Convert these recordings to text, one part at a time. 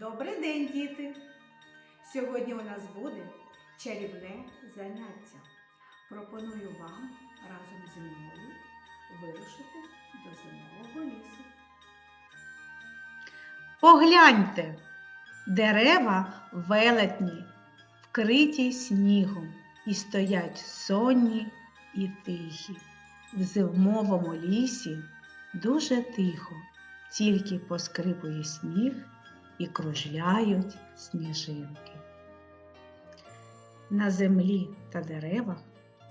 Добрий день, діти! Сьогодні у нас буде чарівне заняття. Пропоную вам разом зі мною вирушити до зимового лісу. Погляньте, дерева велетні, вкриті снігом, і стоять сонні і тихі. В зимовому лісі дуже тихо, тільки поскрипує сніг і кружляють сніжинки. На землі та деревах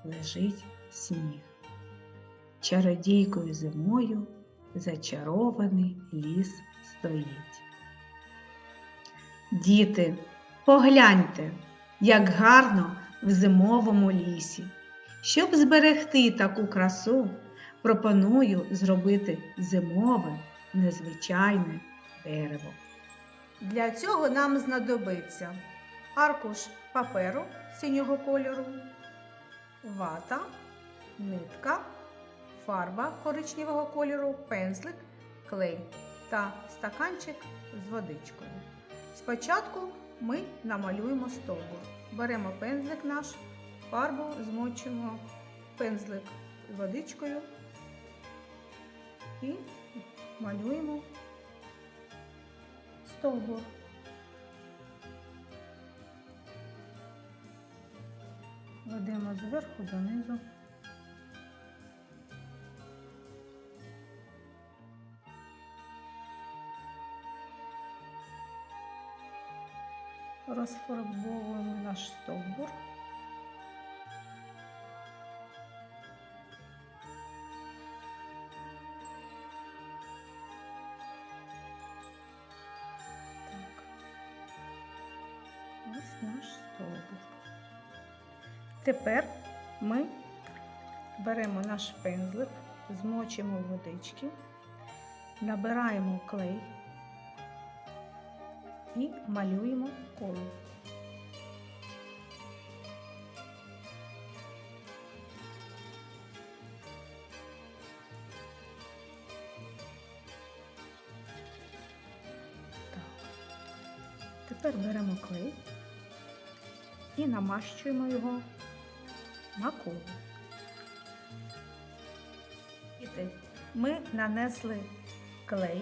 лежить сніг. Чародійкою зимою зачарований ліс стоїть. Діти, погляньте, як гарно в зимовому лісі. Щоб зберегти таку красу, пропоную зробити зимове незвичайне дерево. Для цього нам знадобиться аркуш паперу синього кольору, вата, нитка, фарба коричневого кольору, пензлик, клей та стаканчик з водичкою. Спочатку ми намалюємо стовбур. Беремо пензлик наш, фарбу змочуємо пензлик водичкою і малюємо стовбур. Ведемо зверху донизу. Розфарбовуємо наш стовбур. Ось наш стовбур. Тепер ми беремо наш пензлик, змочимо водички, набираємо клей і малюємо коло. Тепер беремо клей і намащуємо його на коло. Ми нанесли клей.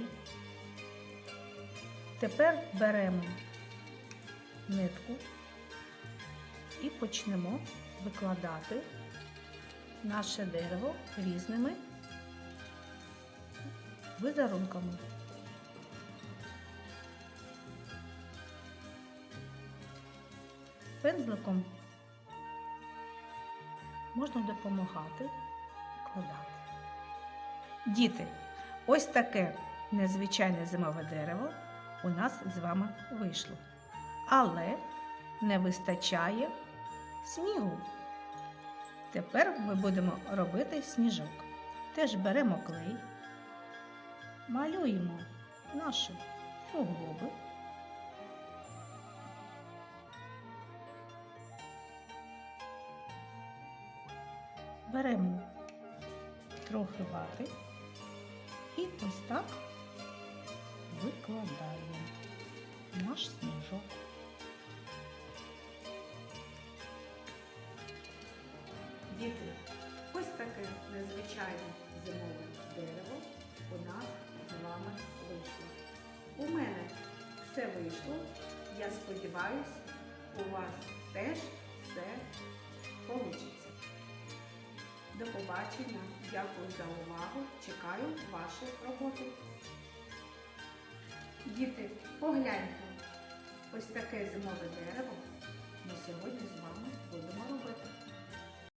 Тепер беремо нитку і почнемо викладати наше дерево різними візерунками. Пензликом можна допомагати викладати. Діти, ось таке незвичайне зимове дерево у нас з вами вийшло. Але не вистачає снігу. Тепер ми будемо робити сніжок. Теж беремо клей, малюємо наші суглоби. Беремо трохи вати і ось так викладаємо наш сніжок. Діти, ось таке незвичайне зимове дерево у нас з вами вийшло. У мене все вийшло. Я сподіваюся, у вас теж все вийде. До побачення. Дякую за увагу. Чекаю ваші роботи. Діти, погляньте, ось таке зимове дерево ми сьогодні з вами будемо робити.